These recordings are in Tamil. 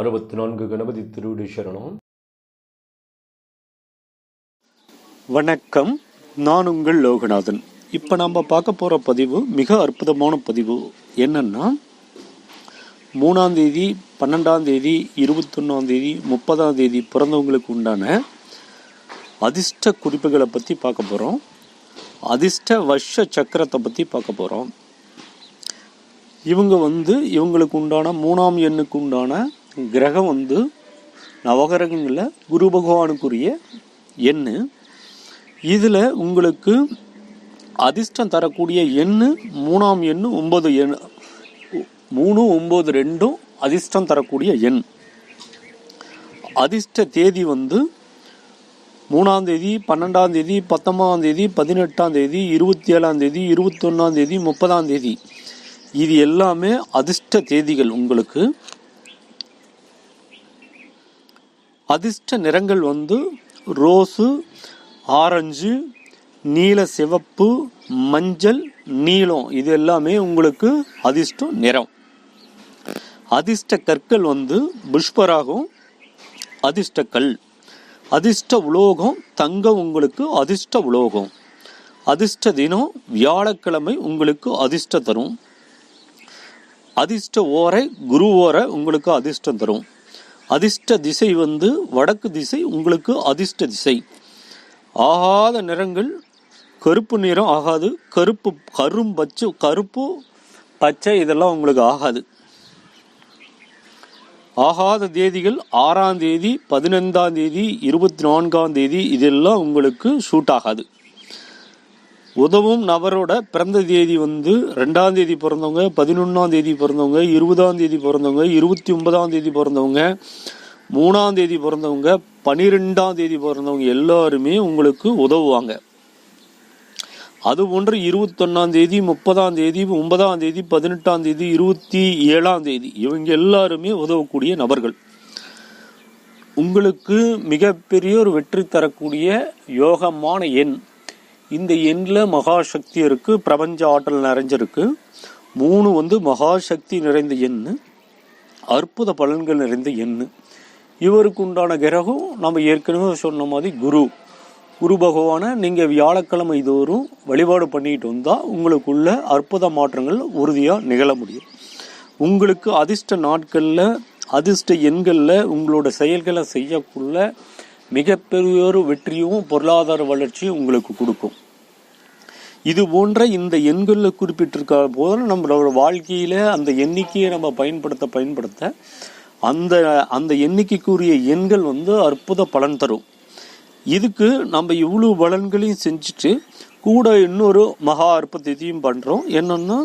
அறுபத்தி நான்கு கணபதி திருவிடு சரணம். வணக்கம். நான் உங்கள் லோகநாதன். இப்போ நம்ம பார்க்க போகிற பதிவு மிக அற்புதமான பதிவு. என்னன்னா மூணாம் தேதி பன்னெண்டாம் தேதி இருபத்தொன்னாம் தேதி முப்பதாம் தேதி பிறந்தவங்களுக்கு உண்டான அதிர்ஷ்ட குறிப்புகளை பற்றி பார்க்க போகிறோம் அதிர்ஷ்ட வருஷ சக்கரத்தை பற்றி பார்க்க போகிறோம் இவங்க வந்து இவங்களுக்கு உண்டான மூணாம் எண்ணுக்கு உண்டான கிரகம் வந்து நவகிரகங்களில் குரு பகவானுக்குரிய எண்ணு. இதில் உங்களுக்கு அதிர்ஷ்டம் தரக்கூடிய எண்ணு மூணாம் எண்ணு ஒம்பது எண் மூணு ஒம்பது ரெண்டும் அதிர்ஷ்டம் தரக்கூடிய எண். அதிர்ஷ்ட தேதி வந்து மூணாம் தேதி பன்னெண்டாம் தேதி பத்தொன்பதாம் தேதி பதினெட்டாம் தேதி இருபத்தி ஏழாம் தேதி இருபத்தொன்னாம் தேதி முப்பதாம் தேதி. இது எல்லாமே அதிர்ஷ்ட தேதிகள் உங்களுக்கு. அதிர்ஷ்ட நிறங்கள் வந்து ரோஸு ஆரஞ்சு நீல சிவப்பு மஞ்சள் நீலம். இது எல்லாமே உங்களுக்கு அதிர்ஷ்ட நிறம். அதிர்ஷ்ட கற்கள் வந்து புஷ்பராகும் அதிர்ஷ்ட கல். அதிர்ஷ்ட உலோகம் தங்கம் உங்களுக்கு அதிர்ஷ்ட உலோகம். அதிர்ஷ்ட தினம் வியாழக்கிழமை உங்களுக்கு அதிர்ஷ்ட தரும். அதிர்ஷ்ட ஓரை குரு ஓரை உங்களுக்கு அதிர்ஷ்டம் தரும். அதிர்ஷ்ட திசை வந்து வடக்கு திசை உங்களுக்கு அதிர்ஷ்ட திசை. ஆகாத நிறங்கள் கருப்பு நிறம் ஆகாது. கருப்பு கரும் பச்சு கருப்பு பச்சை இதெல்லாம் உங்களுக்கு ஆகாது. ஆகாத தேதிகள் ஆறாம் தேதி பதினைந்தாம் தேதி இருபத்தி நான்காம் தேதி இதெல்லாம் உங்களுக்கு ஷூட் ஆகாது. உதவும் நபரோட பிறந்த தேதி வந்து ரெண்டாம் தேதி பிறந்தவங்க பதினொன்றாம் தேதி பிறந்தவங்க இருபதாம் தேதி பிறந்தவங்க இருபத்தி ஒன்பதாம் தேதி பிறந்தவங்க மூணாம் தேதி பிறந்தவங்க பனிரெண்டாம் தேதி பிறந்தவங்க எல்லாருமே உங்களுக்கு உதவுவாங்க. அது போன்று இருபத்தொன்னாம் தேதி முப்பதாம் தேதி ஒன்பதாம் தேதி பதினெட்டாம் தேதி இருபத்தி ஏழாம் தேதி இவங்க எல்லாருமே உதவக்கூடிய நபர்கள். உங்களுக்கு மிகப்பெரிய ஒரு வெற்றி தரக்கூடிய யோகமான எண் இந்த எண்ணில் மகாசக்தி இருக்குது பிரபஞ்ச ஆற்றல் நிறைஞ்சிருக்கு. மூணு வந்து மகாசக்தி நிறைந்த எண் அற்புத பலன்கள் நிறைந்த எண். இவருக்கு உண்டான கிரகம் நம்ம ஏற்கனவே சொன்ன மாதிரி குரு. குரு பகவானை நீங்கள் வியாழக்கிழமை தோறும் வழிபாடு பண்ணிட்டு வந்தால் உங்களுக்குள்ள அற்புத மாற்றங்கள் உறுதியாக நிகழ முடியும். உங்களுக்கு அதிர்ஷ்ட நாட்களில் அதிர்ஷ்ட எண்களில் உங்களோட செயல்களை செய்யக்குள்ள மிகப்பெரிய ஒரு வெற்றியும் பொருளாதார வளர்ச்சியும் உங்களுக்கு கொடுக்கும். இது போன்ற இந்த எண்களில் குறிப்பிட்டிருக்க போது நம்மளோட வாழ்க்கையில் அந்த எண்ணிக்கையை நம்ம பயன்படுத்த பயன்படுத்த அந்த அந்த எண்ணிக்கைக்குரிய எண்கள் வந்து அற்புத பலன் தரும். இதுக்கு நம்ம இவ்வளோ பலன்களையும் செஞ்சுட்டு கூட இன்னொரு மகா அற்புதத்தையும் பண்ணுறோம் என்னென்னா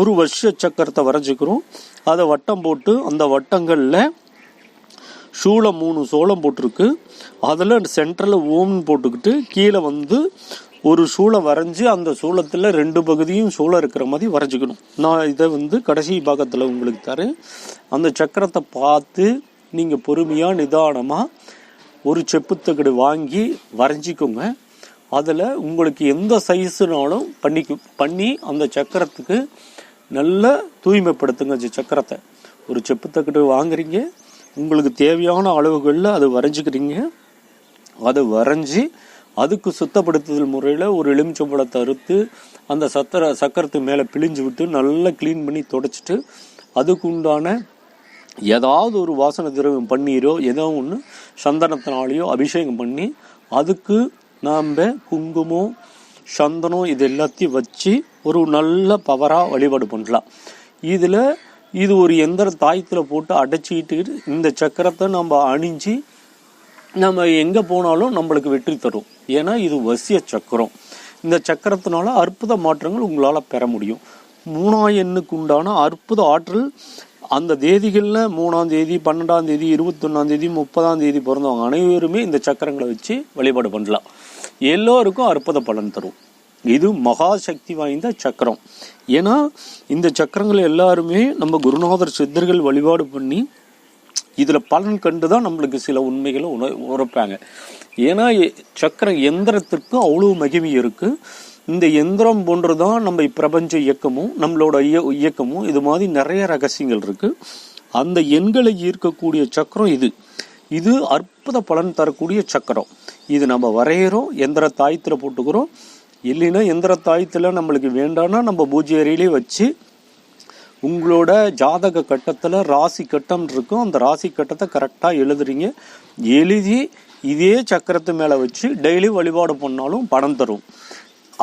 ஒரு வருஷ சக்கரத்தை வரைஞ்சிக்கிறோம். அதை வட்டம் போட்டு அந்த வட்டங்களில் ஷூவில் மூணு சோளம் போட்டிருக்கு. அதில் சென்டரில் ஓம்னு போட்டுக்கிட்டு கீழே வந்து ஒரு சூளை வரைஞ்சி அந்த சூளத்தில் ரெண்டு பகுதியும் சூளம் இருக்கிற மாதிரி வரைஞ்சிக்கணும். நான் இதை வந்து கடைசி பாகத்தில் உங்களுக்கு தரேன். அந்த சக்கரத்தை பார்த்து நீங்கள் பொறுமையாக நிதானமாக ஒரு செப்புத்தகடு வாங்கி வரைஞ்சிக்கோங்க. அதில் உங்களுக்கு எந்த சைஸுனாலும் பண்ணிக்கு பண்ணி அந்த சக்கரத்துக்கு நல்ல தூய்மைப்படுத்துங்க அந்த சக்கரத்தை. ஒரு செப்புத்தகடு வாங்குறீங்க உங்களுக்கு தேவையான அளவுகளில் அது வரைஞ்சிக்கிறீங்க. அதை வரைஞ்சி அதுக்கு சுத்தப்படுத்துதல் முறையில் ஒரு எலுமிச்சம்பழத்தை அறுத்து அந்த சத்திர சக்கரத்து மேலே பிழிஞ்சு விட்டு நல்லா க்ளீன் பண்ணி தொடச்சிட்டு அதுக்கு உண்டான ஏதாவது ஒரு வாசனை திரவியம் பன்னீரோ ஏதோ ஒன்று சந்தனத்தினாலேயோ அபிஷேகம் பண்ணி அதுக்கு நாம் குங்குமம் சந்தனம் இது எல்லாத்தையும் வச்சு ஒரு நல்ல பவராக வழிபாடு பண்ணலாம். இதில் இது ஒரு எந்திர தாயத்தில் போட்டு அடைச்சிக்கிட்டு இந்த சக்கரத்தை நம்ம அணிஞ்சு நம்ம எங்கே போனாலும் நம்மளுக்கு வெற்றி தரும். ஏன்னா இது வசிய சக்கரம். இந்த சக்கரத்தினால அற்புத மாற்றங்கள் உங்களால் பெற முடியும். மூணாம் எண்ணுக்கு உண்டான அற்புத ஆற்றல் அந்த தேதிகளில் மூணாம் தேதி பன்னெண்டாம் தேதி இருபத்தொன்னாம் தேதி முப்பதாம் தேதி பிறந்தவங்க அனைவருமே இந்த சக்கரங்களை வச்சு வழிபாடு பண்ணலாம். எல்லோருக்கும் அற்புத பலன் தரும். இது மகா சக்தி வாய்ந்த சக்கரம். ஏன்னா இந்த சக்கரங்களை எல்லாருமே நம்ம குருநாதர் சித்தர்கள் வழிபாடு பண்ணி இதில் பலன் கண்டு தான் நம்மளுக்கு சில உண்மைகளை உண உரைப்பாங்க ஏன்னா சக்கர எந்திரத்திற்கு அவ்வளோ மகிமை இருக்குது இந்த எந்திரம் போன்று தான் நம்ம பிரபஞ்ச இயக்கமும் நம்மளோட இய இயக்கமும் இது மாதிரி நிறைய ரகசியங்கள் இருக்குது அந்த எண்களை ஈர்க்கக்கூடிய சக்கரம் இது. இது அற்புத பலன் தரக்கூடிய சக்கரம். இது நம்ம வரைகிறோம் எந்திர தாயத்தில் போட்டுக்கிறோம் இல்லைன்னா எந்திர தாயத்தில் நம்மளுக்கு வேண்டாம்னா நம்ம பூஜை அறையிலே வச்சு உங்களோட ஜாதக கட்டத்தில் ராசி கட்டம் இருக்கும். அந்த ராசி கட்டத்தை கரெக்டாக எழுதுறீங்க. எழுதி இதே சக்கரத்து மேலே வச்சு டெய்லி வழிபாடு பண்ணாலும் பணம் தரும்.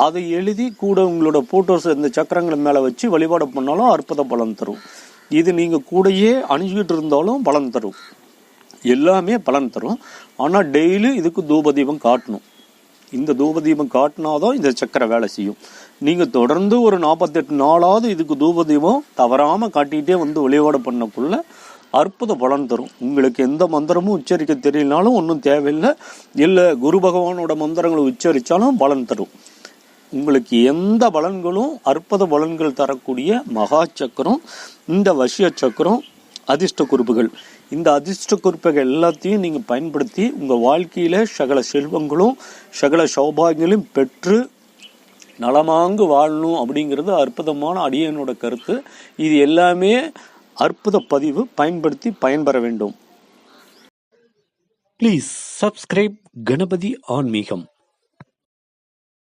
அதை எழுதி கூட உங்களோட ஃபோட்டோஸ் இந்த சக்கரங்கள் மேலே வச்சு வழிபாடு பண்ணாலும் அற்புத பலன் தரும். இது நீங்கள் கூடயே அணிஞ்சிக்கிட்டு இருந்தாலும் பலன் தரும். எல்லாமே பலன் தரும். ஆனால் டெய்லி இதுக்கு தூபதீபம் காட்டணும். இந்த தூபதீபம் காட்டினாதான் இந்த சக்கரை வேலை செய்யும். நீங்கள் தொடர்ந்து ஒரு நாற்பத்தெட்டு நாளாவது இதுக்கு தூபதீபம் தவறாமல் காட்டிகிட்டே வந்து வழிபாடு பண்ணக்குள்ள அற்புத பலன் தரும். உங்களுக்கு எந்த மந்திரமும் உச்சரிக்க தெரியலனாலும் ஒன்றும் தேவையில்லை. இல்லை குரு பகவானோட மந்திரங்களை உச்சரித்தாலும் பலன் தரும். உங்களுக்கு எந்த பலன்களும் அற்புத பலன்கள் தரக்கூடிய மகா சக்கரம் இந்த வசிய சக்கரம் அதிர்ஷ்ட குறிப்புகள் இந்த அதிர்ஷ்ட குறிப்புகள் எல்லாத்தையும் நீங்கள் பயன்படுத்தி உங்கள் வாழ்க்கையில் சகல செல்வங்களும் சகல சௌபாகியங்களும் பெற்று நலமாங்கு வாழணும் அப்படிங்கிறது அற்புதமான அடியனோட கருத்து. இது எல்லாமே அற்புத பதிவு. பயன்படுத்தி பயன்பெற வேண்டும். ப்ளீஸ் சப்ஸ்கிரைப் கணபதி ஆன்மீகம்.